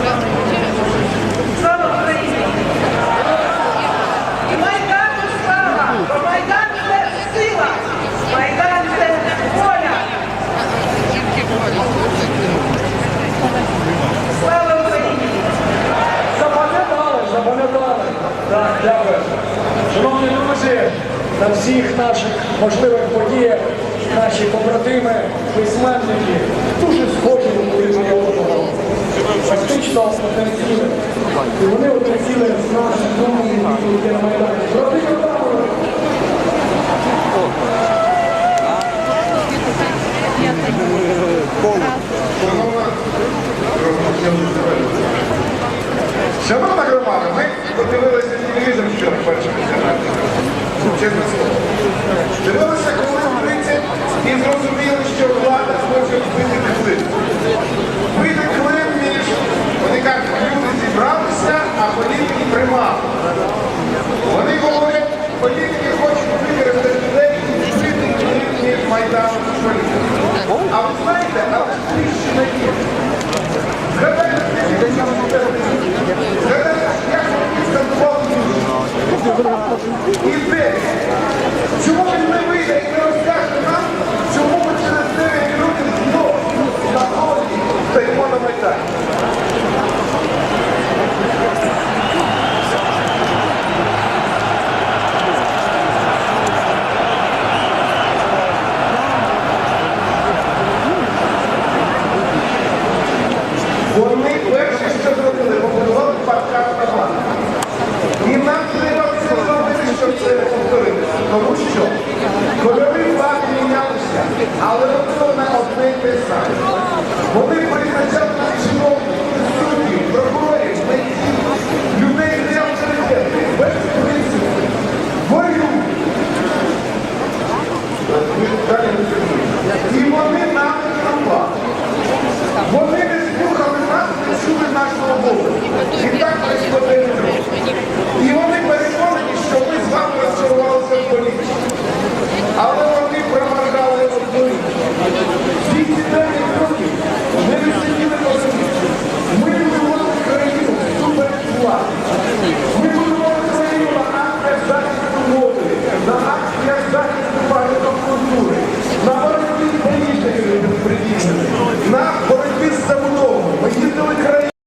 Слава на всіх наших можливих подіях наші побратими, письменники дуже схожі один одного. Фактично однотілі. І вони однотіли з нашим домом, на Майдані. Шановна громада, ми подивилися телевізор першим Чесне Дивилися хвилин 30 і зрозуміли, що влада зможе вбити клин. Вбити клин між, вони кажуть, люди зібралися, а політики приймали. Вони говорять, політики хочуть вибрати людей і вбити клин між Майданом і політикою. А ви знаєте, і